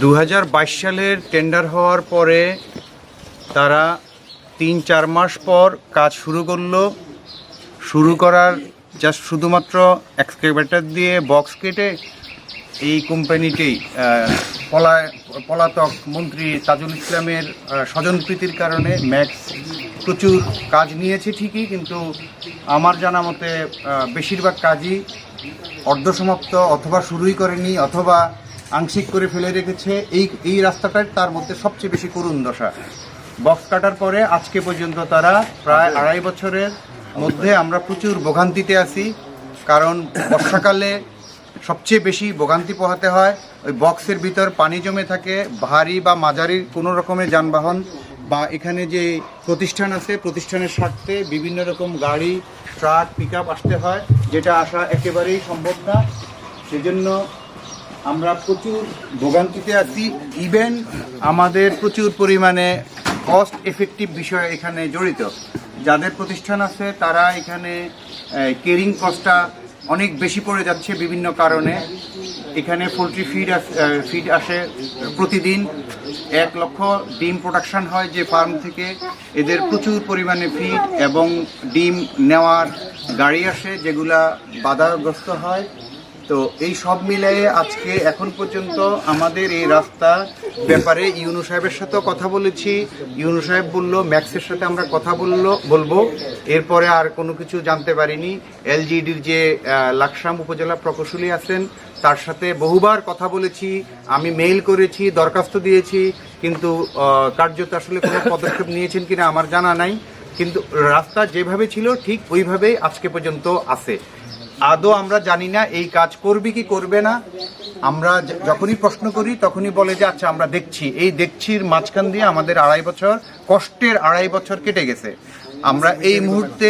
দু হাজার বাইশ সালের টেন্ডার হওয়ার পরে তারা তিন চার মাস পর কাজ শুরু করল। শুরু করার জাস্ট শুধুমাত্র এক্সকেভেটর দিয়ে বক্স কেটে এই কোম্পানিটি পলায় পলাতক মন্ত্রী তাজুল ইসলামের স্বজনপ্রীতির কারণে ম্যাক্স প্রচুর কাজ নিয়েছে ঠিকই, কিন্তু আমার জানা মতে বেশিরভাগ কাজই অর্ধসমাপ্ত অথবা শুরুই করেনি, অথবা আংশিক করে ফেলে রেখেছে। এই এই রাস্তাটার তার মধ্যে সবচেয়ে বেশি করুণ দশা। বক্স কাটার পরে আজকে পর্যন্ত তারা প্রায় আড়াই বছরের মধ্যে আমরা প্রচুর ভোগান্তিতে আছি। কারণ বর্ষাকালে সবচেয়ে বেশি ভোগান্তি পোহাতে হয়। ওই বক্সের ভিতর পানি জমে থাকে ভারী বা মাঝারি কোনো রকমের যানবাহন বা এখানে যে প্রতিষ্ঠান আছে প্রতিষ্ঠানের স্বার্থে বিভিন্ন রকম গাড়ি ট্রাক পিক আসতে হয় যেটা আসা একেবারেই সম্ভব না। সেজন্য আমরা প্রচুর ভোগান্তিতে আছি। ইভেন আমাদের প্রচুর পরিমাণে কস্ট এফেক্টিভ বিষয় এখানে জড়িত। যাদের প্রতিষ্ঠান আছে, তারা এখানে কেরিং কস্টটা অনেক বেশি পড়ে যাচ্ছে বিভিন্ন কারণে। এখানে পোলট্রি ফিড ফিড আসে প্রতিদিন। এক লক্ষ ডিম প্রোডাকশান হয় যে ফার্ম থেকে। এদের প্রচুর পরিমাণে ফিড এবং ডিম নেওয়ার গাড়ি আসে যেগুলা বাধাগ্রস্ত হয়। তো এই সব মিলিয়ে আজকে এখন পর্যন্ত আমাদের এই রাস্তা ব্যাপারে ইউনু সাহেবের সাথেও কথা বলেছি। ইউনু সাহেব বলল, ম্যাক্সের সাথে আমরা কথা বলল, বলব। এরপরে আর কোনো কিছু জানতে পারিনি। এলজিডির যে লাকসাম উপজেলা প্রকৌশলী আছেন, তার সাথে বহুবার কথা বলেছি। আমি মেইল করেছি, দরখাস্ত দিয়েছি, কিন্তু কার্যত আসলে কোনো পদক্ষেপ নিয়েছেন কিনা আমার জানা নাই। কিন্তু রাস্তা যেভাবে ছিল, ঠিক ওইভাবেই আজকে পর্যন্ত আছে। আদৌ আমরা জানি না এই কাজ করবে কি করবে না। আমরা যখনই প্রশ্ন করি, তখনই বলে যে আচ্ছা আমরা দেখছি। এই দেখছির মাঝখান দিয়ে আমাদের আড়াই বছর, কষ্টের আড়াই বছর কেটে গেছে। আমরা এই মুহূর্তে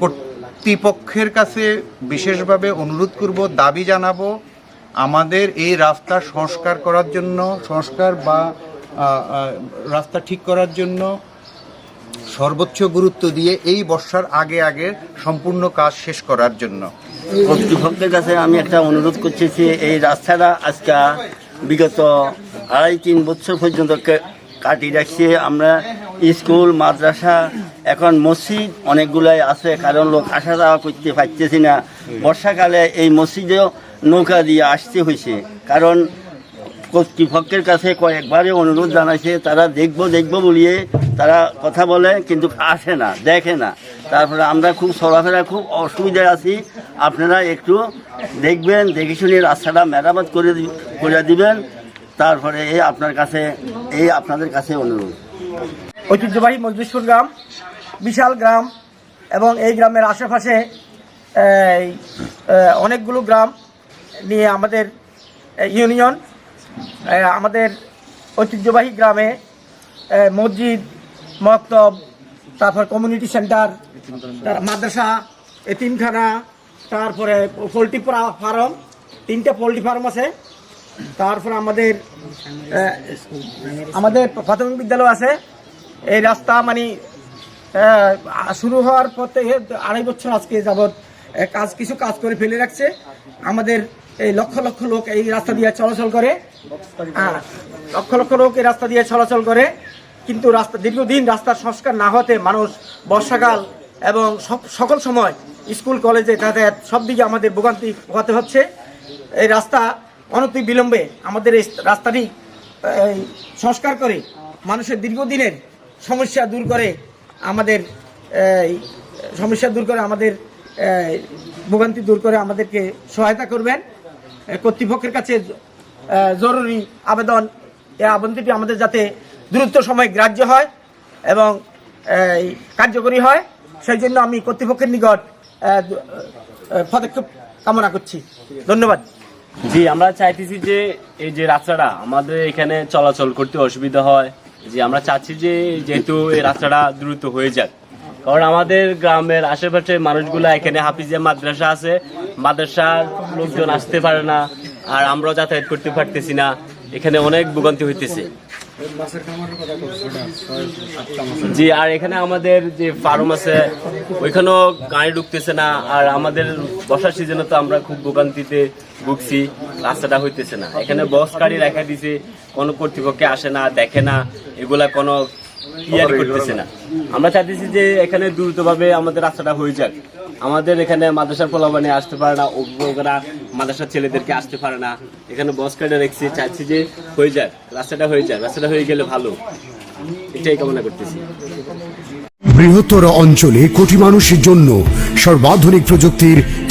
কর্তৃপক্ষের কাছে বিশেষভাবে অনুরোধ করব, দাবি জানাব, আমাদের এই রাস্তা সংস্কার করার জন্য, সংস্কার বা রাস্তা ঠিক করার জন্য সর্বোচ্চ গুরুত্ব দিয়ে এই বর্ষার আগে আগে সম্পূর্ণ কাজ শেষ করার জন্য। কর্তৃপক্ষের কাছে আমি একটা অনুরোধ করছি যে এই রাস্তাটা আজকে বিগত আড়াই তিন বছর পর্যন্ত কাটিয়ে রাখছে। আমরা স্কুল, মাদ্রাসা, এখন মসজিদ অনেকগুলাই আছে, কারণ লোক আসা যাওয়া করতে পারতেছি না। বর্ষাকালে এই মসজিদেও নৌকা দিয়ে আসতে হয়েছে। কারণ কর্তৃপক্ষের কাছে কয়েকবারে অনুরোধ জানাইছে, তারা দেখব দেখব বলিয়ে তারা কথা বলে, কিন্তু আসে না, দেখে না। তারপরে আমরা খুব চলাফেরা, খুব অসুবিধায় আছি। আপনারা একটু দেখবেন, দেখে শুনে রাস্তাটা মেরামত করে করে দিবেন। তারপরে এই আপনার কাছে, এই আপনাদের কাছে অনুরোধ। ঐতিহ্যবাহী মজলিশপুর গ্রাম, বিশাল গ্রাম, এবং এই গ্রামের আশেপাশে অনেকগুলো গ্রাম নিয়ে আমাদের ইউনিয়ন আমাদের ঐতিহ্যবাহী গ্রামে মসজিদ মক্তব তারপর কমিউনিটি সেন্টার মাদ্রাসা এতিমখানা তারপরে পোলট্রি ফার্ম তিনটে পোলট্রি ফার্ম আছে। তারপর আমাদের আমাদের প্রাথমিক বিদ্যালয় আছে। এই রাস্তা মানে শুরু হওয়ার পর থেকে আড়াই বছর আজকে আহ, কাজ, কিছু কাজ করে ফেলে রাখছে। আমাদের এই লক্ষ লক্ষ লোক এই রাস্তা দিয়ে চলাচল করে। লক্ষ লক্ষ লোক এই রাস্তা দিয়ে চলাচল করে। কিন্তু রাস্তা, দীর্ঘদিন রাস্তার সংস্কার না হতে মানুষ বর্ষাকাল এবং সকল সময় স্কুল, কলেজে যাতায়াত সব দিকে আমাদের ভোগান্তি হতে হচ্ছে। এই রাস্তা অনতি বিলম্বে আমাদের এই রাস্তাটি সংস্কার করে মানুষের দীর্ঘদিনের সমস্যা দূর করে আমাদের সমস্যা দূর করে আমাদের ভোগান্তি দূর করে আমাদেরকে সহায়তা করবেন। কর্তৃপক্ষের কাছে জরুরি আবেদন। এই আবেদনটি আমাদের যাতে দ্রুত সময় গ্রাহ্য হয় এবং কার্যকরী হয়। সেই জন্য আমি কর্তৃপক্ষের নিকট পদক্ষেপ কামনা করছি। ধন্যবাদ। জি, আমরা চাইতেছি যে এই যে রাস্তাটা, আমাদের এখানে চলাচল করতে অসুবিধা হয়। যে আমরা চাচ্ছি যে যেহেতু এই রাস্তাটা দ্রুত হয়ে যাক। কারণ আমাদের গ্রামের আশেপাশে মানুষগুলা এখানে হাফিজিয়া মাদ্রাসা আছে। মাদ্রাসার লোকজন আসতে পারে না, আর আমরাও যাতায়াত করতে পারতেছি না। এখানে অনেক ভোগান্তি হইতেছে। জি, আর এখানে আমাদের যে ফার্ম আছে, ওইখানেও গাড়ি ঢুকতেছে না, আর আমাদের বর্ষার সিজনে তো আমরা খুব ভোগান্তিতে ভুগছি, রাস্তাটা হইতেছে না। এখানে বস গাড়ি রেখা দিছে, কোনো কর্তৃপক্ষে আসে না, দেখে না, এগুলা কোনো ক্লিয়ার করতেছে না। আমরা চাইতেছি যে এখানে দ্রুতভাবে আমাদের রাস্তাটা হয়ে যাক। আমাদের এখানে মাদ্রাসার পোলাবানে আসতে পারে না অভিভাবকরা মাদ্রাসার ছেলেদেরকে আসতে পারে না। এখানে বস গাড়ি রেখেছি চাইছি যে হয়ে যাক রাস্তাটা হয়ে যাক রাস্তাটা হয়ে গেলে ভালো। এটাই কামনা করতেছি। বৃহত্তর অঞ্চলে কোটি মানুষের জন্য সর্বাধুনিক প্রযুক্তির